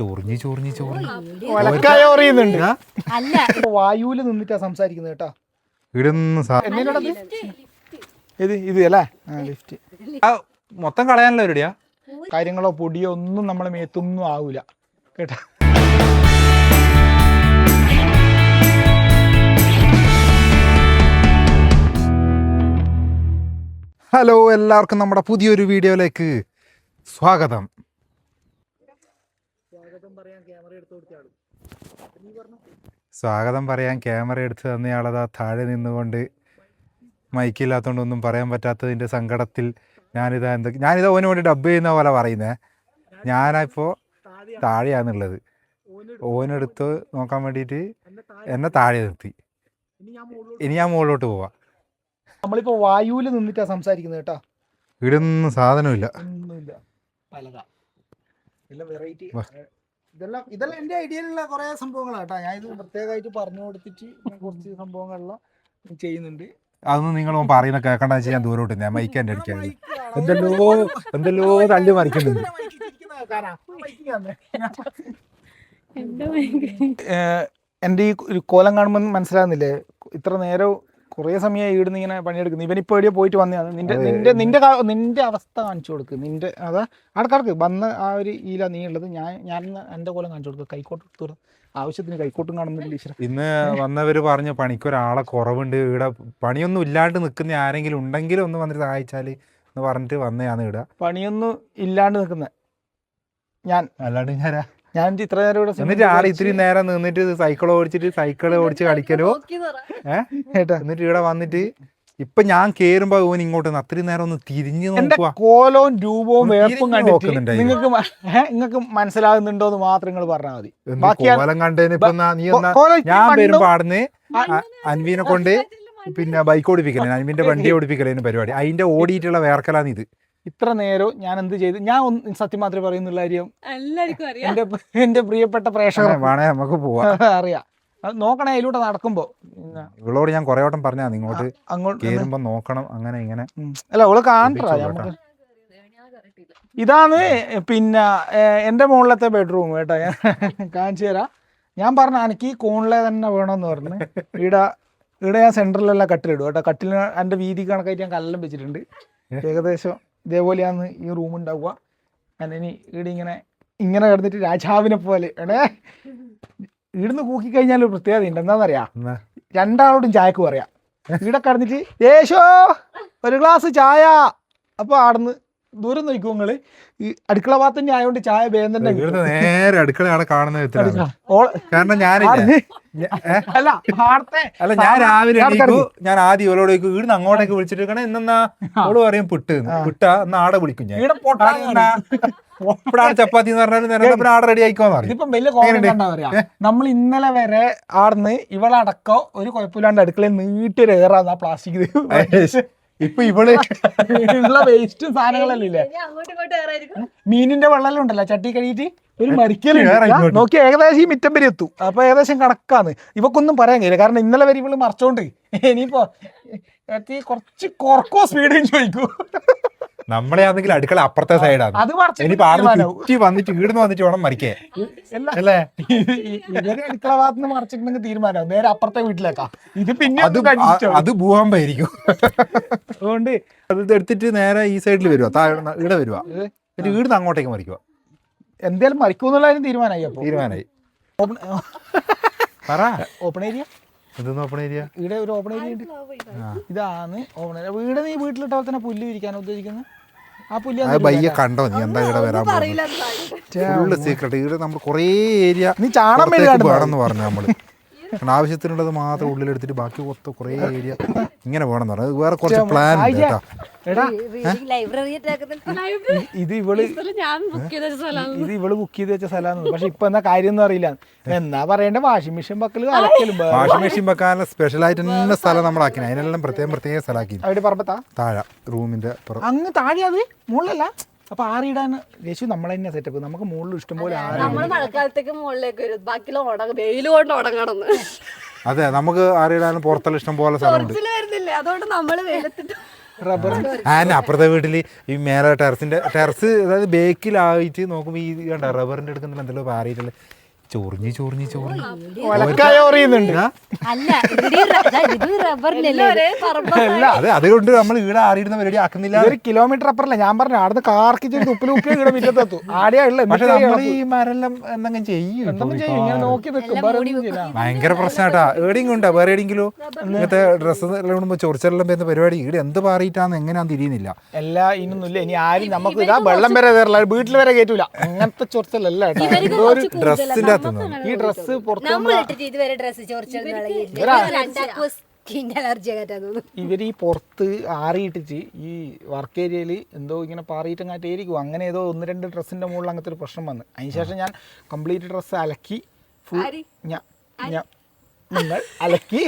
ചൊറിഞ്ഞ് ചൊറിഞ്ഞ് ചൊറിഞ്ഞ്. അല്ല. വായുവിൽ നിന്നിട്ടാ സംസാരിക്കുന്നത് കേട്ടോ. ഇടുന്ന ഇത്? ഇത് അല്ലേ? ലിഫ്റ്റ്. ആ, മൊത്തം കളയാനല്ലോ ഒരുടിയാ കാര്യങ്ങളോ പൊടിയോ ഒന്നും നമ്മളെ മേത്തൊന്നും ആവൂല. കേട്ടാ? ഹലോ എല്ലാവർക്കും നമ്മുടെ പുതിയൊരു വീഡിയോയിലേക്ക് സ്വാഗതം. സ്വാഗതം പറയാൻ ക്യാമറ എടുത്ത് തന്നയാളതാ താഴെ നിന്നുകൊണ്ട് മൈക്കില്ലാത്തതുകൊണ്ട് ഒന്നും പറയാൻ പറ്റാത്തതിന്റെ സങ്കടത്തിൽ ഞാനിതാ എന്തൊക്കെ ഞാനിതാ ഓന് വേണ്ടി ഡബ് ചെയ്യുന്ന പോലെ പറയുന്നേ. ഞാനിപ്പോൾ താഴെയാന്നുള്ളത്. ഓനെടുത്ത് നോക്കാൻ വേണ്ടിയിട്ട് എന്നെ താഴെ നിർത്തി. ഇനി ഞാൻ മുകളിലോട്ട് പോവാം. നമ്മളിപ്പോ വായുവിൽ നിന്നിട്ടാ സംസാരിക്കുന്നത് കേട്ടോ. ഇവിടെ ഒന്നും സാധനമില്ല. ഒന്നുമില്ല. പലതാ. എല്ലാം വെറൈറ്റി. ഇതെല്ലാം ഇതെല്ലാം എന്റെ ഐഡിയയിലുള്ള കുറെ സംഭവങ്ങളാണ് കേട്ടോ. ഞാൻ ഇത് പ്രത്യേകമായിട്ട് പറഞ്ഞു കൊടുത്തിട്ട് കുറച്ച് സംഭവങ്ങളെല്ലാം ചെയ്യുന്നുണ്ട്. അതൊന്നും നിങ്ങൾ പറയുന്ന കേൾക്കണ്ട ഞാൻ ദൂരോട്ട് ഞാൻ മൈക്ക് എന്റെ അടിക്കാണ് എന്തെല്ലോ എന്തെല്ലോ തള്ളി മറിക്കുന്നുണ്ട്. എന്റെ എന്റെ ഈ കോലം കാണുമ്പോൾ മനസ്സിലാകുന്നില്ലേ? ഇത്ര നേരം കുറേ സമയം ഇവിടുന്ന് ഇങ്ങനെ പണിയെടുക്കുന്നു. ഇവനിപ്പോൾ എവിടെയോ പോയിട്ട് വന്നതാണ്. നിന്റെ നിന്റെ നിന്റെ നിന്റെ അവസ്ഥ കാണിച്ചു കൊടുക്ക്. നിന്റെ അതാ ആൾക്കാർക്ക് വന്ന ആ ഒരു ഈല നീ ഉള്ളത് ഞാൻ ഞാൻ എന്റെ കോലം കാണിച്ചു കൊടുക്കുക കൈക്കോട്ട് എടുത്തു ആവശ്യത്തിന് കൈക്കോട്ടും കാണുന്നില്ല ഈശ്വര. ഇന്ന് വന്നവര് പറഞ്ഞു പണിക്ക് ഒരാളെ കുറവുണ്ട്. ഇവിടെ പണിയൊന്നും ഇല്ലാണ്ട് നിൽക്കുന്ന ആരെങ്കിലും ഉണ്ടെങ്കിലും ഒന്ന് വന്നിട്ട് സഹായിച്ചാൽ എന്ന് പറഞ്ഞിട്ട് വന്നതാണ് ഇവിടെ. പണിയൊന്നും ഇല്ലാണ്ട് നിൽക്കുന്ന ഞാൻ. അല്ലാണ്ട് ഞാനാ ഞാൻ ഇത് ഇത്ര നേരം ഇവിടെ എന്നിട്ട് ആൾ ഇത്തിരി നേരം നിന്നിട്ട് സൈക്കിൾ ഓടിച്ചിട്ട് സൈക്കിൾ ഓടിച്ച് കളിക്കലോ? ഏഹ് എന്നിട്ട് ഇവിടെ വന്നിട്ട് ഇപ്പൊ ഞാൻ കേറുമ്പോ ഓൻ ഇങ്ങോട്ട് അത്രയും നേരം ഒന്ന് തിരിഞ്ഞു നോക്കുക കോലവും രൂപവും വേർപ്പും കണ്ടിട്ട് നിങ്ങൾക്ക് നിങ്ങൾക്ക് മനസ്സിലാകുന്നുണ്ടോ എന്ന് മാത്രം നിങ്ങൾ പറഞ്ഞാൽ മതി. കോലം കണ്ടതിന് ഇപ്പൊ നീ എന്നാ ഞാൻ വരുമ്പോ ആടുന്ന് അൻവീനെ കൊണ്ട് പിന്നെ ബൈക്ക് ഓടിപ്പിക്കലേ അൻവിന്റെ വണ്ടി ഓടിപ്പിക്കലേ പരിപാടി. അതിന്റെ ഓടിയിട്ടുള്ള വേർക്കലാണ് ഇത്. ഇത്ര നേരം ഞാൻ എന്ത് ചെയ്ത്? ഞാൻ സത്യം മാത്രമേ പറയുന്നുള്ള കാര്യം. എല്ലാവർക്കും അറിയാം. എന്റെ എന്റെ പ്രിയപ്പെട്ട പ്രേക്ഷകർ വേണേ നമുക്ക് പോവാം. അറിയാം. അത് നോക്കണേ അതിലൂടെ നടക്കുമ്പോ. ഇവളോട് ഞാൻ കുറെ വട്ടം പറഞ്ഞാ നിങ്ങോട്ട് അങ്ങോട്ട് കേറുമ്പോ നോക്കണം അങ്ങനെ ഇങ്ങനെ. അല്ല അവൾ നമുക്ക് ഇതാണ് പിന്നെ എന്റെ എന്റെ മുകളിലത്തെ ബെഡ്റൂം കേട്ടോ. ഞാൻ കാണിച്ചു തരാം. ഞാൻ പറഞ്ഞ എനിക്ക് ഈ കോണിലെ തന്നെ വേണമെന്ന് പറഞ്ഞു. ഇവിടെ ഇവിടെ ഞാൻ സെന്ററിലെല്ലാം കട്ടിലിടും കേട്ടോ. കട്ടിലിന് എന്റെ വീതി കണക്കായിട്ട് ഞാൻ കല്ലെല്ലാം വെച്ചിട്ടുണ്ട്. ഏകദേശം ഇതേപോലെയാണ് ഈ റൂം ഉണ്ടാവുക. ഇനി ഇവിടെ ഇങ്ങനെ ഇങ്ങനെ കിടന്നിട്ട് രാജാവിനെ പോലെ എടേ. ഇവിടുന്ന് കൂക്കി കഴിഞ്ഞാൽ ഒരു പ്രത്യേകത ഉണ്ട്. എന്താണെന്നറിയാ രണ്ടാളോടും ചായക്ക് പറയാം. ഇവിടെ കടന്നിട്ട് യേശോ ഒരു ഗ്ലാസ് ചായ. അപ്പൊ ആടുന്ന് ദൂരം നോക്കൂ നിങ്ങൾ ഈ അടുക്കള ഭാഗത്ത് തന്നെ ആയതുകൊണ്ട് ചായ വേഗം തന്നെ ഇവിടുന്ന് നേരെ അടുക്കള അവിടെ കാണുന്ന വിധത്തിലാണ്. കിട്ടും. ഓൾ കാരണം ഞാനില്ല. ആടുന്ന് അല്ല അല്ല ഞാൻ രാവിലെ ഞാൻ എണീക്കൂ. ഞാൻ ആദ്യം ഇവളോട് ചോദിക്കും ഇവിടുന്ന് അങ്ങോട്ടേക്ക് വിളിച്ചിട്ട് കാരണം ഇന്നെന്നാ? അവൾ പറയും പുട്ട് പുട്ട എന്നാ ആടെ വിളിക്കും ഞാൻ. ഇവിടെ ആടെ ചപ്പാത്തി എന്ന് പറഞ്ഞാൽ ആടെ റെഡി ആയിക്കോന്ന് പറയും. വലിയ കോമഡി നമ്മൾ ഇന്നലെ വരെ ആടുന്ന് ഇവളടക്കോ ഒരു കുഴപ്പമില്ലാണ്ട് അടുക്കളയിൽ നീട്ടൊരു ഏറാന്ന് ആ പ്ലാസ്റ്റിക് ഇപ്പൊ ഇവൾ ഉള്ള വേസ്റ്റ് സാധനങ്ങളല്ലേ മീനിന്റെ വെള്ളം ഉണ്ടല്ലോ ചട്ടി കഴിയിട്ട് ഒരു മരിക്കലുണ്ട് നോക്കി ഏകദേശം ഈ മിറ്റം വരെ എത്തും. അപ്പൊ ഏകദേശം കണക്കാന്ന്. ഇവക്കൊന്നും പറയാൻ കഴിയില്ല കാരണം ഇന്നലെ വരെ ഇവൾ മറിച്ചോണ്ട് ഇനിയിപ്പോ കുറച്ച് കുറക്കോ സ്പീഡ് ചോദിക്കൂ. നമ്മളെ ആണെങ്കിൽ അടുക്കള അപ്പുറത്തെ സൈഡാണ് അത് തീരുമാനാവും. ചുറ്റി വന്നിട്ട് വീടുന്ന് വന്നിട്ട് വേണം മരിക്കേ അല്ലേ? ഇവർ അടുക്കള ഭാഗത്ത് നിന്ന് മറിച്ചിട്ടുണ്ടെങ്കിൽ തീരുമാനം നേരെ അപ്പുറത്തെ വീട്ടിലേക്കാ. ഇത് പിന്നെ അത് അത് ഭൂകമ്പായിരിക്കും അതുകൊണ്ട് അത് എടുത്തിട്ട് നേരെ ഈ സൈഡിൽ വരുവാ. താഴെ ഇവിടെ വരുവാ. ഒരു വീട് അങ്ങോട്ടേക്ക് മറിക്കുക എന്തായാലും മറിക്കൂന്നുള്ള കാര്യം തീരുമാനമായി അപ്പൊ. തീരുമാനമായി. പറ. Open area? ഓപ്പൺ ഏരിയ ഇവിടെ ഒരു ഓപ്പൺ ഏരിയ ഉണ്ട്. ഇതാണ് ഓപ്പൺ ഏരിയ വീട് നീ വീട്ടിലിട്ട പോലെ തന്നെ പുല്ല് വിരിക്കാൻ ഉദ്ദേശിക്കുന്നത് ആ ബയ്യ കണ്ടോ? നീ എന്താ ഇവിടെ വരാൻ പറയില്ല ഫുള്ള് സീക്രട്ട് ഇവിടെ നമ്മൾ കുറേ ഏരിയ നീ ചാണം മെഴുകാണ്ട് വേണമെന്ന് പറഞ്ഞു നമ്മൾ. കാരണം ആവശ്യത്തിനുള്ളത് മാത്രം ഉള്ളിലെടുത്തിട്ട് ബാക്കി മൊത്തം കുറേ ഏരിയ ഇങ്ങനെ വേണം എന്ന് പറഞ്ഞത് വേറെ കുറച്ച് പ്ലാൻ ഉണ്ട് കേട്ടോ. ഇത് ഇവൾ ഞാൻ ബുക്ക് ചെയ്ത സ്ഥലമാണ്. ഇത് ഇവൾ ബുക്ക് ചെയ്ത് വെച്ച സ്ഥലമാണ്. പക്ഷെ ഇപ്പൊ എന്താ കാര്യം ഒന്നും അറിയില്ല. എന്നാ പറയണ്ട? വാഷിംഗ് മെഷീൻ വെക്കലും അലക്കലും വാഷിംഗ് മെഷീൻ വെക്കാനുള്ള സ്പെഷ്യൽ ആയിട്ട് തന്നെ സ്ഥലം നമ്മളാക്കി അതിനെല്ലാം പ്രത്യേകം പ്രത്യേകം സ്ഥലമാക്കി അവിടെ പറമ്പത്താ? താഴെ റൂമിന്റെ അങ്ങ് താഴെ അത്? മുകളിലല്ല? അപ്പൊ ആറിയിടാൻ രശു നമ്മളെ തന്നെ സെറ്റപ്പ് നമുക്ക് മുകളിൽ ഇഷ്ടംപോലെ ആറി നമ്മൾ മഴക്കാലത്തേക്ക് മുകളിലേക്ക് വരും. ബാക്കിയുള്ള ഉടങ്ങ വെയിൽ കൊണ്ട് ഉടങ്ങണം അതെ നമുക്ക് ആരെയിടാനും പുറത്തുള്ള ഇഷ്ടം പോലെ സ്ഥലമുണ്ട് വരുന്നില്ലേ. അതുകൊണ്ട് നമ്മൾ വെയിലത്തിട്ട് റബ്ബർ. ആന്നെ അപ്പുറത്തെ വീട്ടിൽ ഈ മേലെ ടെറസിന്റെ ടെറസ് അതായത് ബേക്കിലായിട്ട് നോക്കുമ്പോൾ ഈ കണ്ട റബ്ബറിന്റെ എടുക്കുന്നില്ല എന്തെല്ലോ പാറിയിട്ടുള്ള ചൊറിഞ്ഞ് ചൊറിഞ്ഞ് ചൊറിഞ്ഞ്. ഒലക്കായ ഓറിയുന്നുണ്ട്. അല്ല ഇത് ഒരേ അത് അതുകൊണ്ട് നമ്മൾ ഇവിടെ ആറിയിടുന്ന പരിപാടി ആക്കുന്നില്ല. ഒരു കിലോമീറ്റർ അപ്പുറല്ല? ഞാൻ പറഞ്ഞു അവിടുന്ന് കാർക്കിച്ച് ഉപ്പിൽ ഇവിടെ മുറ്റത്തെത്തും. ആടെയാ ഉള്ള പക്ഷെ നമ്മൾ ഈ മരെല്ലാം എന്തെങ്കിലും ചെയ്യും. എന്തെങ്കിലും ചെയ്യും ഇങ്ങനെ നോക്കി നിൽക്കും. ഭയങ്കര പ്രശ്നമാട്ടാ എവിടെയും ഉണ്ടോ വേറെ എവിടെയെങ്കിലും ഇങ്ങനത്തെ ഡ്രസ്സ് എല്ലാം ഇടുമ്പോൾ ചൊറിച്ചെല്ലാം വരുന്ന പരിപാടി. ഇവിടെ എന്ത് പാറിയിട്ടാന്ന് എങ്ങനെയാ തിരിയുന്നില്ല. എല്ലാ ഇന്നൊന്നുമില്ല ഇനി ആരും നമുക്ക് ഇതാ വെള്ളം വരെ തരില്ല വീട്ടിൽ വരെ കയറ്റൂല അങ്ങനത്തെ കുറച്ച് ഡ്രസ്സിന്റെ അകത്ത് ഈ ഡ്രസ്സ് പുറത്ത് നമ്മൾ ഇട്ടിട്ട് ഇതുവരെ ഡ്രസ്സ് ഇവർ ഈ പുറത്ത് ആറിയിട്ടിട്ട് ഈ വർക്ക് ഏരിയയിൽ എന്തോ ഇങ്ങനെ പാറിയിട്ട് ഏരിക്കും അങ്ങനെ ഏതോ ഒന്ന് രണ്ട് ഡ്രസ്സിന്റെ മുകളിൽ അങ്ങനത്തെ ഒരു പ്രശ്നം വന്ന്. അതിനുശേഷം ഞാൻ കംപ്ലീറ്റ് ഡ്രസ്സ് അലക്കി ഫുൾ ഞാൻ നിങ്ങൾ അലക്കി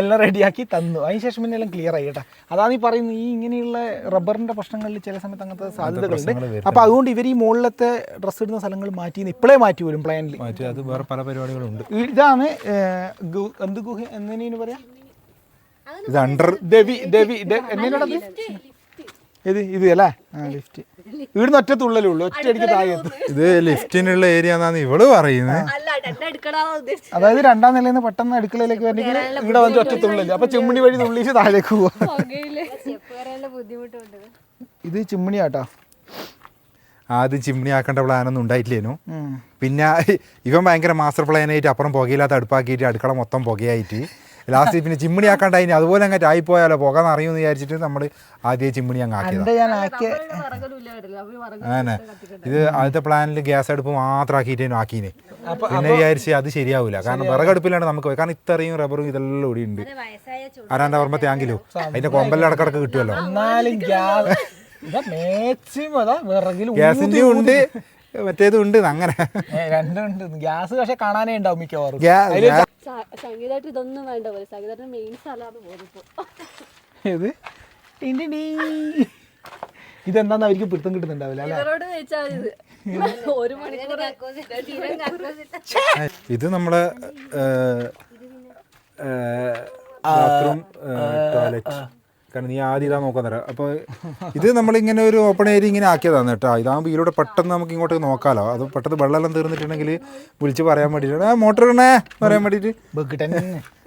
എല്ലാം റെഡിയാക്കി തന്നു. അതിനുശേഷം പിന്നെ എല്ലാം ക്ലിയർ ആയി കേട്ടോ. അതാണ് ഈ പറയുന്നത് ഈ ഇങ്ങനെയുള്ള റബ്ബറിന്റെ പ്രശ്നങ്ങളിൽ ചില സമയത്ത് അങ്ങനത്തെ സാധ്യതകളുണ്ട്. അപ്പൊ അപ്പോൾ അതുകൊണ്ട് ഇവർ ഈ മുകളിലത്തെ ഡ്രസ്സ് ഇടുന്ന സ്ഥലങ്ങൾ മാറ്റി ഇപ്പോഴേ മാറ്റി വരും പ്ലാനിൽ മറ്റേ അത് വേറെ പല പരിപാടികളുണ്ട്. ഇതാണ് എന്ത് ഗുഹ എന്നതിനു പറയാ? ഇത് അണ്ടർ ദേവി ദേവി എന്നതിനോടത് ഇത് ഇത് അല്ലേ? ലിഫ്റ്റ്. ഇവിടുന്ന് ഒറ്റ തുള്ളലേ ഉള്ളൂ ഒറ്റ അടിക്ക് താഴെ ഇത് ലിഫ്റ്റിനുള്ള ഏരിയ എന്നാണ് ഇവൾ പറയുന്നത് അതായത് രണ്ടാം നിലയിൽ നിന്ന് പെട്ടെന്ന് അടുക്കളയിലേക്ക് വരണമെങ്കിൽ ഇവിടെ വന്നിട്ട് ഒറ്റ തുള്ളൽ. അപ്പൊ ചിമ്മിണി വഴി തുള്ളിച്ച് താഴേക്ക് പോവാ. ഇത് ചിമ്മിണി ആട്ടോ ഇത് ചിമ്മിണിയാട്ടോ. ആദ്യം ചിമ്മിണി ആക്കേണ്ട പ്ലാനൊന്നും ഉണ്ടായിട്ടില്ലേനു. പിന്നെ ഇവൻ ഭയങ്കര മാസ്റ്റർ പ്ലാനായിട്ട് അപ്പുറം പുകയില്ലാത്ത അടുപ്പാക്കിയിട്ട് അടുക്കള മൊത്തം പുകയായിട്ട്. ലാസ്റ്റ് പിന്നെ ചിമ്മിണി അതിന് അതുപോലെ അങ്ങോട്ട് ആയിപ്പോയാലോ പോകാൻ അറിയുമെന്ന് വിചാരിച്ചിട്ട് നമ്മൾ ആദ്യം ചിമ്മിണി അങ്ങ് ആക്കിയതാണ് ഇത് ആദ്യത്തെ പ്ലാനിൽ ഗ്യാസ് അടുപ്പ് മാത്രം ആക്കിയിട്ട് ആക്കീനെ പിന്നെ വിചാരിച്ച് അത് ശരിയാവില്ല കാരണം വിറകടുപ്പിലാണ് നമുക്ക് പോയി. കാരണം ഇത്രയും റബ്ബറും ഇതെല്ലാം കൂടി ഉണ്ട്. ആരാണ്ട് ഓർമ്മ താങ്കിലോ അതിന്റെ കൊമ്പെല്ലാം ഇടക്കിടക്ക് കിട്ടുമല്ലോ ഗ്യാസിന്റെ ഉണ്ട്. മറ്റേതും ഉണ്ട് അങ്ങനെ. രണ്ടുണ്ട് ഗ്യാസ് പക്ഷെ കാണാനേ ഉണ്ടാവും മിക്കവാറും. സംഗീതമായിട്ട് ഇതൊന്നും വേണ്ട പോലെ. മെയിൻ സ്ഥലമാണ് പോകുന്നത്. ഇതെന്താന്ന് അവർക്ക് പിടുത്തം കിട്ടുന്നുണ്ടാവില്ല അല്ലെ? ഇവരോട് ചോദിച്ചാൽ ഇത്. ഒരു മണിക്കൂർ സ്ഥിരം കക്കൂസ് ഇത് നമ്മളെ ബാത്റൂം ടോയ്ലറ്റ്. കാരണം നീ ആദ്യം ഇതാ നോക്കാൻ തരാം. അപ്പോൾ ഇത് നമ്മളിങ്ങനെ ഒരു ഓപ്പൺ ഏരിയ ഇങ്ങനെ ആക്കിയതാണ് കേട്ടോ. ഇതാകുമ്പോൾ ഇതിലൂടെ പെട്ടെന്ന് നമുക്ക് ഇങ്ങോട്ട് നോക്കാമല്ലോ അത് പെട്ടെന്ന് വെള്ളമെല്ലാം തീർന്നിട്ടുണ്ടെങ്കിൽ വിളിച്ച് പറയാൻ വേണ്ടിയിട്ട് മോട്ടർ ഇടണേ പറയാൻ വേണ്ടിയിട്ട്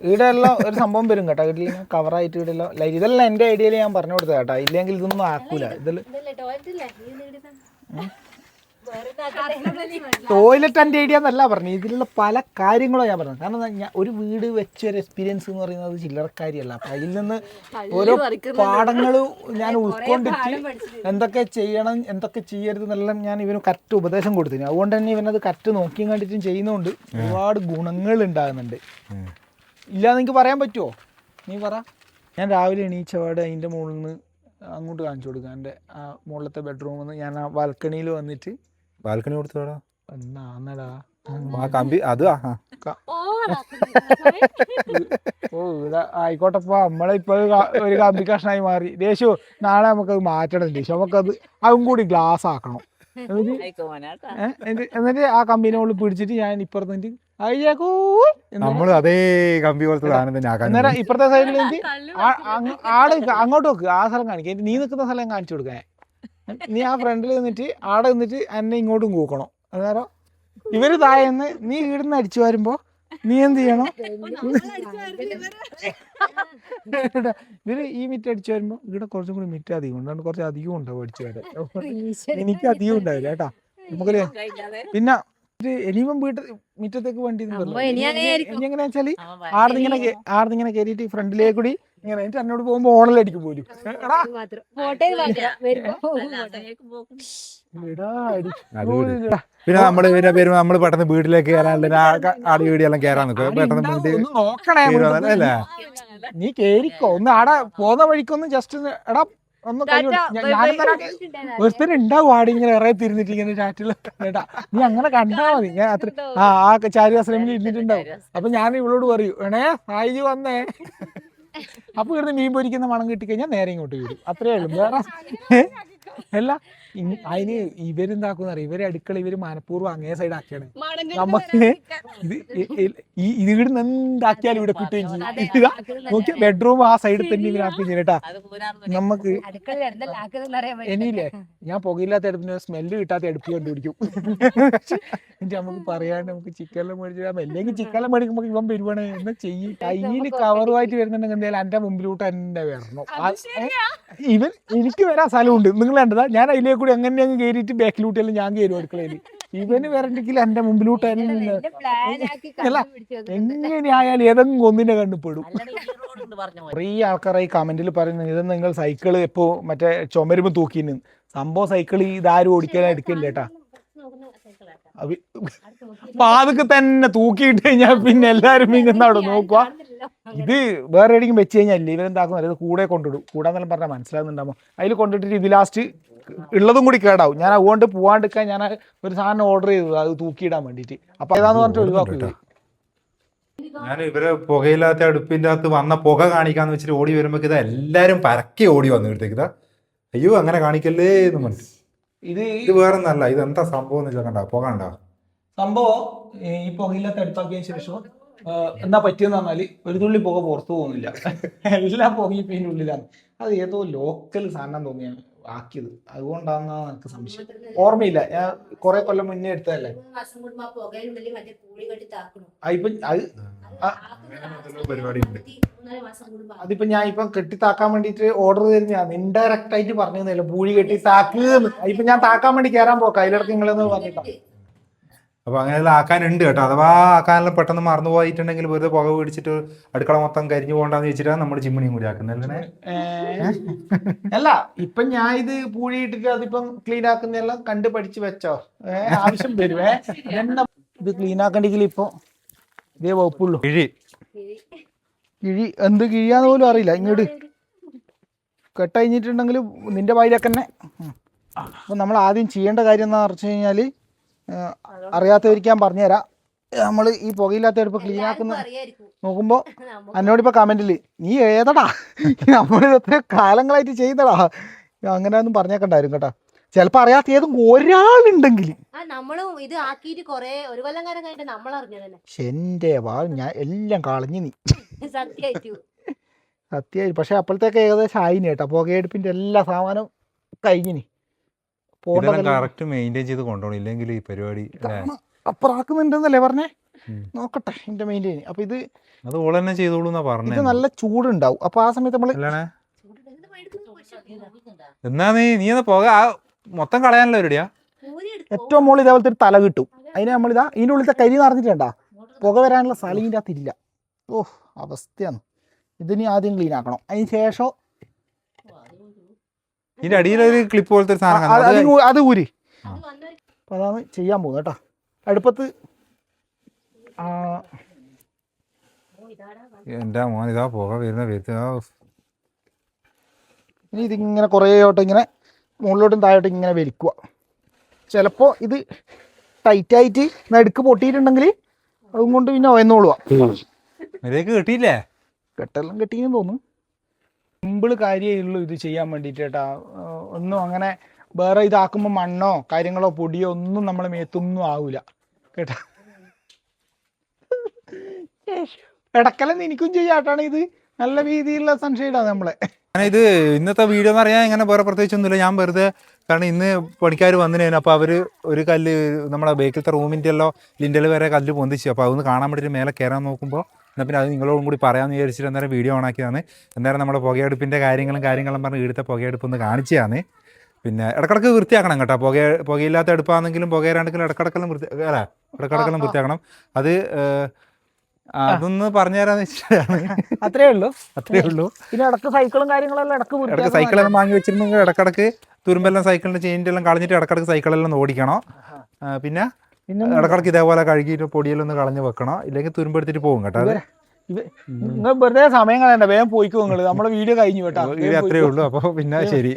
ഇവിടെ എല്ലാം ഒരു സംഭവം വരും കേട്ടോ. വീട്ടിൽ കവറായിട്ട് ഇവിടെ എല്ലാം ലൈറ്റ് ഇതെല്ലാം എന്റെ ഐഡിയയിൽ ഞാൻ പറഞ്ഞു കൊടുത്തത് കേട്ടോ. ഇല്ലെങ്കിൽ ഇതൊന്നും ആക്കൂല. ഇതിൽ ഇതല്ലേ ടോയ്ലറ്റ് ആൻഡ് ഐഡിയ എന്നല്ല പറഞ്ഞു ഇതിലുള്ള പല കാര്യങ്ങളും ഞാൻ പറഞ്ഞു കാരണം ഞാൻ ഒരു വീട് വെച്ച ഒരു എക്സ്പീരിയൻസ് എന്ന് പറയുന്നത് ചില്ലറക്കാരിയല്ല. അപ്പം അതിൽ നിന്ന് ഓരോ പാഠങ്ങൾ ഞാൻ ഉൾക്കൊണ്ടിട്ട് എന്തൊക്കെ ചെയ്യണം എന്തൊക്കെ ചെയ്യരുത് എന്നെല്ലാം ഞാൻ ഇവന് കറക്റ്റ് ഉപദേശം കൊടുത്തിന് അതുകൊണ്ട് തന്നെ ഇവനത് കറക്റ്റ് നോക്കിയും കണ്ടിട്ടും ചെയ്യുന്നതുകൊണ്ട് ഒരുപാട് ഗുണങ്ങൾ ഉണ്ടാകുന്നുണ്ട്. ഇല്ല എനിക്ക് പറയാൻ പറ്റുമോ നീ പറ. ഞാൻ രാവിലെ എണീച്ചപാട് അതിന്റെ മുകളിൽ നിന്ന് അങ്ങോട്ട് കാണിച്ചു കൊടുക്കാം. എന്റെ ആ മുകളിലത്തെ ബെഡ്റൂമിൽ നിന്ന് ഞാൻ ആ ബാൽക്കണിയിൽ വന്നിട്ട് ബാൽക്കണി കൊടുത്തോടാ. എന്നാന്നടാ ആ കമ്പി അത്. ഓ ഇവിടെ ആയിക്കോട്ടെപ്പോ ഒരു കമ്പി കഷ്ണമായി മാറി. ദേശു നാളെ നമുക്കത് മാറ്റണം ദേശു നമുക്കത് അതും കൂടി ഗ്ലാസ് ആക്കണം. എന്നിട്ട് ആ എന്നിട്ട് ഉള്ളിൽ ആ കമ്പീനെ പിടിച്ചിട്ട് ഞാൻ ഇപ്പുറത്ത് നമ്മൾ അതേ കമ്പി പോലത്തെ സാധനം തന്നെ ആക്കാൻ ഇപ്പുറത്തെ സൈഡിൽ ആടെ അങ്ങോട്ട് നോക്ക് ആ സ്ഥലം കാണിക്കാം. നീ നിൽക്കുന്ന സ്ഥലം കാണിച്ചു കൊടുക്കാൻ നീ ആ ഫ്രണ്ടിൽ നിന്നിട്ട് ആടെ നിന്നിട്ട് എന്നെ ഇങ്ങോട്ടും കൂക്കണം. അന്നേരം ഇവർ താഴെന്ന് നീ ഇവിടുന്ന് അടിച്ചു വരുമ്പോ നീ എന്ത് ചെയ്യണം? ഇവർ ഈ മിറ്റ് അടിച്ചു വരുമ്പോ ഇവിടെ കുറച്ചും കൂടി മിറ്റ് അധികം ഉണ്ട്. അതുകൊണ്ട് കുറച്ച് അധികം ഉണ്ടാവും അടിച്ചു വരാൻ. എനിക്ക് അധികം ഉണ്ടാവില്ല കേട്ടാ. നമുക്ക് പിന്നെ ഇനിയും വീട്ട് വീട്ടിൽ മുറ്റത്തേക്ക് വണ്ടി. ഇനി എങ്ങനെയാ വെച്ചാൽ ആടുന്നിങ്ങനെ ആടുന്നിങ്ങനെ കയറിയിട്ട് ഫ്രണ്ടിലേക്ക് കൂടി ഇങ്ങനെ എന്നിട്ട് എന്നോട് പോകുമ്പോ ഓണലടിക്കും പോലും എടാ. എടാ, പിന്നെ നമ്മൾ പിന്നെ വരുമ്പോ നമ്മൾ പെട്ടെന്ന് വീട്ടിലേക്ക് കയറാനുള്ള ആടി വീടിയെല്ലാം കയറാൻ നിൽക്കും പെട്ടെന്ന് ഉണ്ടാവും, വീട്ടിൽ ഒന്ന് നോക്കണേ അല്ലേ? നീ കേറിക്കോ. ഒന്ന് ആടെ പോകുന്ന വഴിക്കൊന്ന് ജസ്റ്റ് എടാ ഒന്ന് ഒരുത്തരം ഉണ്ടാവും ആടി ഇങ്ങനെ ഇറയെ തിരിഞ്ഞിട്ട് ഇങ്ങനെ കേട്ടാ നീ അങ്ങനെ കണ്ടാ മതി. ഞാൻ അത്ര ആ ആ ചാരി ആശ്രമിൽ ഇരുന്നിട്ടുണ്ടാവും. അപ്പൊ ഞാൻ ഇവളോട് പറയൂ വേണേ സായിജി വന്നേ. അപ്പൊ ഇവിടുന്ന് മീൻ പൊരിക്കുന്ന മണം കിട്ടിക്കഴിഞ്ഞാൽ നേരെ ഇങ്ങോട്ട് വരും അത്രേ ഉള്ളൂ. വേറെ അല്ല. അതിന് ഇവരെന്താക്കുന്ന അറിയാം? ഇവരെ അടുക്കള ഇവർ മനഃപൂർവം അങ്ങേ സൈഡ് ആക്കിയാണ്. നമുക്ക് ഇത് ഈ ഇവിടെ ഇതിവിടെ എന്താക്കിയാലും ഇവിടെ കിട്ടുകയും ചെയ്യും. നോക്കിയ ബെഡ്റൂം ആ സൈഡിൽ തന്നെ ചെയ്യും കേട്ടാ. നമുക്ക്. ഇനിയില്ലേ ഞാൻ പുകയില്ലാത്ത അടുപ്പിന് സ്മെല്ല് കിട്ടാത്ത അടുപ്പ് കണ്ടുപിടിക്കും. എന്നിട്ട് നമുക്ക് പറയാണ്ട് നമുക്ക് ചിക്കനെല്ലാം മേടിച്ചാൽ അല്ലെങ്കിൽ ചിക്കനെല്ലാം മേടിക്കുമ്പോൾ ഇവൻ വരുവാണ്. എന്നാ ചെയ്യും? കയ്യിൽ കവറുമായിട്ട് വരുന്നുണ്ടെങ്കിൽ എന്തായാലും എന്റെ മുമ്പിലോട്ട് എന്നെ വരണം. ഇവൻ എനിക്ക് വരാൻ സ്ഥലമുണ്ട്. നിങ്ങൾ കണ്ടതാ? ഞാൻ അതിലേക്ക് കൂടി അങ്ങനെ അങ്ങ് കയറിയിട്ട് ബാക്കിലോട്ടെല്ലാം ഞാൻ കയറും അടുക്കളയിൽ ഇവന് വരണ്ടെങ്കിൽ എന്റെ മുമ്പിലൂട്ട് എന്നെ plan ആക്കി അല്ല. എങ്ങനെയായാലും ഏതെങ്കിലും ഒന്നിനെ കണ്ടുപെടും കുറേ ആൾക്കാരായി കമന്റിൽ പറയുന്നത് ഇത് നിങ്ങൾ സൈക്കിൾ ഇപ്പോ മറ്റേ ചുമരുമ്പ് തൂക്കിന് സംഭവം സൈക്കിൾ ഇതാരും ഓടിക്കാൻ എടുക്കില്ല കേട്ടാ. അവ- അപ്പൊ അതൊക്കെ തന്നെ തൂക്കിയിട്ട് കഴിഞ്ഞാൽ പിന്നെ എല്ലാരും ഇങ്ങനെ അവിടെ നോക്കുക ഇത് വേറെ എവിടെയെങ്കിലും വെച്ച് കഴിഞ്ഞാൽ ഇല്ല? ഇവരെന്താക്കും ഇത് കൂടെ കൊണ്ടിടും കൂടാന്നെല്ലാം പറഞ്ഞാൽ മനസ്സിലാകുന്നുണ്ടാവും. അതിൽ കൊണ്ടിട്ടിട്ട് ഇത് ലാസ്റ്റ് ഉള്ളതും കൂടി കേടാവും. ഞാൻ അതുകൊണ്ട് പോവാണ്ടിരിക്കാൻ ഞാൻ ഒരു സാധനം ഓർഡർ ചെയ്തു അത് തൂക്കിയിടാൻ വേണ്ടിയിട്ട്. അപ്പൊ ഏതാന്ന് പറഞ്ഞിട്ട് ഒഴിവാക്കും. ഇവർ. ഞാൻ ഇവരെ പുകയില്ലാത്ത അടുപ്പിന്റെ അകത്ത് വന്ന പുക കാണിക്കാന്ന് വെച്ചിട്ട് ഓടി വരുമ്പോ ഇതാ എല്ലാരും പരക്കി ഓടി വന്നു ഇവിടത്തേക്ക് ഇതാ. അയ്യോ അങ്ങനെ കാണിക്കല്ലേ എന്ന് ഇത് ഇത് വേറെ ഒന്നല്ല ഇത് എന്താ സംഭവം എന്ന് കണ്ട പുക ഉണ്ടോ സംഭവം ഈ പുകയില്ലാത്ത അടുപ്പാക്കിയതിന് ശേഷം എന്താ എന്നാ പറ്റിയെന്ന് പറഞ്ഞാൽ ഒരു തുള്ളി പുക പുറത്തു പോകുന്നില്ല. എല്ലാ പുകയും ഉള്ളിലാണ്. അത് ഏതോ ലോക്കൽ സാധനം തോന്നിയാണ്. ആക്കിയത്. അതുകൊണ്ടാണെന്നാണ് എനിക്ക് സംശയം. ഓർമ്മയില്ല. ഞാൻ കുറെ കൊല്ലം മുന്നേ എടുത്തതല്ലേ? ഇപ്പൊ അതിപ്പോ ഞാൻ ഇപ്പൊ കെട്ടി താക്കാൻ വേണ്ടിട്ട് ഓർഡർ തരുന്ന ഇൻഡയറക്റ്റ് ആയിട്ട് പറഞ്ഞില്ല പൂഴി കെട്ടി താക്ക് ഇപ്പൊ ഞാൻ താക്കാൻ വേണ്ടി കയറാൻ പോക്കാം. അതിലിടക്ക് നിങ്ങളെന്ന് പറഞ്ഞിട്ടാ അപ്പൊ അങ്ങനെയുള്ള ആക്കാനുണ്ട് കേട്ടോ. അഥവാ ആക്കാനെല്ലാം പെട്ടെന്ന് മറന്നു പോയിട്ടുണ്ടെങ്കിൽ വെറുതെ പുക പിടിച്ചിട്ട് അടുക്കള മൊത്തം കരിഞ്ഞു പോകണ്ടെന്ന് വെച്ചിട്ടാണ് നമ്മുടെ ചിമ്മിണിയും കൂടി ആക്കുന്നത് അല്ല? ഇപ്പൊ ഞാൻ ഇത് പൂഴിയിട്ടിട്ട് അതിപ്പം ക്ലീൻ ആക്കുന്നതെല്ലാം കണ്ട് പഠിച്ച് വെച്ചോ. ആവശ്യം വരുവേ എന്നാ ഇത് ക്ലീൻ ആക്കണ്ടെങ്കിൽ ഇപ്പൊ ഇതേ വകുപ്പുള്ളൂ. കിഴി. കിഴി എന്ത് കിഴിയാന്ന് പോലും അറിയില്ല. ഇങ്ങോട്ട് കെട്ടഴിഞ്ഞിട്ടുണ്ടെങ്കിൽ നിന്റെ വായിലൊക്കെ തന്നെ. അപ്പം നമ്മൾ ആദ്യം ചെയ്യേണ്ട കാര്യം എന്താ വെച്ച് കഴിഞ്ഞാൽ അറിയാത്തവരിക്കാൻ പറഞ്ഞുതരാം. നമ്മൾ ഈ പുകയില്ലാത്ത അടുപ്പ് ക്ലീൻ ആക്കുന്ന നോക്കുമ്പോൾ നോക്കുമ്പോ എന്നോടിപ്പോ കമന്റിൽ നീ ഏതടാ? നമ്മൾ എത്ര കാലങ്ങളായിട്ട് ചെയ്യുന്നടാ. അങ്ങനെയൊന്നും പറഞ്ഞേക്കണ്ടായിരുന്നു കേട്ടോ. ചിലപ്പോ അറിയാത്ത ഏതും ഒരാളുണ്ടെങ്കിൽ എന്റെ വാ ഞാൻ എല്ലാം കളഞ്ഞു നീ. സത്യായിട്ട്. പക്ഷെ അപ്പോഴത്തേക്ക് ഏകദേശം ആയിന് കേട്ടോ. പുകയെടുപ്പിന്റെ എല്ലാ സാധനവും കഴിഞ്ഞിനി കറക്റ്റ് മെയിന്റെയിൻ ചെയ്ത് കൊണ്ടുപോകണം. ഇല്ലെങ്കിൽ ഈ പരിപാടി? അപ്പറാക്കുന്നുണ്ടെന്നല്ലേ പറഞ്ഞേ? നോക്കട്ടെ എന്റെ മെയിന്റെയിൻ അപ്പൊ ഇത് അത് ഓൾ തന്നെ ചെയ്തോളൂ എന്നാ ഇത് പറഞ്ഞത് നല്ല ചൂടുണ്ടാവും. അപ്പൊ ആ സമയത്ത് നമ്മൾ അല്ലാണേ? എന്നാ നീ നീ എന്നാ പോക. ആ മൊത്തം കളയാനല്ലോ ഒരുടിയാ ഏറ്റവും മുകളിൽ ഇതേപോലത്തെ ഒരു തല കിട്ടും. അതിനെ നമ്മളിതാ ഇതിന്റെ ഉള്ളിലത്തെ കരി നിറഞ്ഞിട്ടുണ്ടാ പുക വരാനുള്ള സ്ഥലം ഇതിന്റെ അകത്തില്ല ഓഹ് അവസ്ഥയാണ്. ഇതിനി ആദ്യം ക്ലീൻ ആക്കണം. അതിന് ശേഷം ഇതിന്റെ ഒരു ക്ലിപ്പ് പോലത്തെ ഒരു സാധനം അത്. അത് അത് ഊരി. അപ്പൊ അതാണ് ചെയ്യാൻ പോകുന്നത് കേട്ടോ. അടുപ്പത്ത് ആ, എന്റെ മോൻ ഇതാ പുക വരുന്ന വരുത്ത ഇനി ഇതിങ്ങനെ കുറേ വട്ടം ഇങ്ങനെ മുകളിലോട്ടും താഴോട്ടും ഇങ്ങനെ വലിക്കുക. ചിലപ്പോ ഇത് ടൈറ്റ് ആയിട്ട് നടുക്ക് പൊട്ടിയിട്ടുണ്ടെങ്കിൽ അതും കൊണ്ട് പിന്നെ ഒയന്നോളുക ഇതിലേക്ക് കിട്ടിയില്ലേ? കെട്ടെല്ലാം കെട്ടിയെന്ന് തോന്നുന്നു. സിമ്പിൾ കാര്യമേ ഉള്ളൂ ഇത് ചെയ്യാൻ വേണ്ടിയിട്ട് ഒന്നും അങ്ങനെ വേറെ ഇതാക്കുമ്പോൾ മണ്ണോ കാര്യങ്ങളോ പൊടിയോ ഒന്നും നമ്മൾ മേത്തൊന്നും ആവൂല. കേട്ടാ? ഇടക്കലെന്ന് എനിക്കും ചെയ്യാട്ടാണ് ഇത്. നല്ല രീതിയിലുള്ള സൺഷെയ്ഡാണ് നമ്മളെ. ഇത് ഇന്നത്തെ വീഡിയോ എന്ന് പറയാൻ ഇങ്ങനെ വേറെ പ്രത്യേകിച്ചൊന്നുമില്ല ഞാൻ വെറുതെ കാരണം ഇന്ന് പണിക്കാർ വന്നതിന് അപ്പോൾ അവർ ഒരു കല്ല് നമ്മുടെ ബേക്കിലത്തെ റൂമിന്റെ എല്ലോ ലിൻഡൽ വരെ കല്ല് പൊന്തിച്ചു. അപ്പോൾ അതൊന്ന് കാണാൻ വേണ്ടിയിട്ട് മേലെ കയറാൻ നോക്കുമ്പോൾ എന്നാൽ പിന്നെ അത് നിങ്ങളോടും കൂടി പറയാമെന്ന് വിചാരിച്ചിട്ട് അന്നേരം വീഡിയോ ഓണാക്കിയതാണ് അന്നേരം നമ്മുടെ പുകയെടുപ്പിന്റെ കാര്യങ്ങളും കാര്യങ്ങളും പറഞ്ഞ് ഇവിടുത്തെ പുകയെടുപ്പ് ഒന്ന് കാണിച്ചതാണ് പിന്നെ ഇടക്കിടക്ക് വൃത്തിയാക്കണം കേട്ടോ. പുക പുകയില്ലാത്ത എടുപ്പാണെങ്കിലും പുകയിലാണെങ്കിലും ഇടക്കിടക്കെല്ലാം വൃത്തി അല്ല ഇടക്കിടക്കെല്ലാം വൃത്തിയാക്കണം. അത് അതൊന്ന് പറഞ്ഞു തരാന്ന് വെച്ചിട്ടാണ്. അത്രേ ഉള്ളൂ. അത്രേ ഉള്ളൂ. പിന്നെ ഇടയ്ക്ക് സൈക്കിളും കാര്യങ്ങളെല്ലാം ഇടയ്ക്ക് ഇടയ്ക്ക്. സൈക്കിളെല്ലാം വാങ്ങി വെച്ചിരുന്നെങ്കിൽ ഇടക്കിടക്ക് തുരുമ്പെല്ലാം സൈക്കിളിന്റെ ചെയിന്റെ എല്ലാം കളഞ്ഞിട്ട് ഇടക്കിടക്ക് സൈക്കിളെല്ലാം ഓടിക്കണം. പിന്നെ ഇടക്കിടക്ക് ഇതേപോലെ കഴുകിയിട്ട് പൊടിയിലൊന്ന് കളഞ്ഞ് വെക്കണം. ഇല്ലെങ്കിൽ തുരുമ്പെടുത്തിട്ട് പോകും കേട്ടോ അത്. നിങ്ങൾ വെറുതെ സമയം കളയണ്ട വേഗം പോയിക്കോ നിങ്ങൾ. നമ്മളെ വീഡിയോ കഴിഞ്ഞു കേട്ടോ. അത്രേ ഉള്ളൂ. അപ്പൊ പിന്നെ ശരി.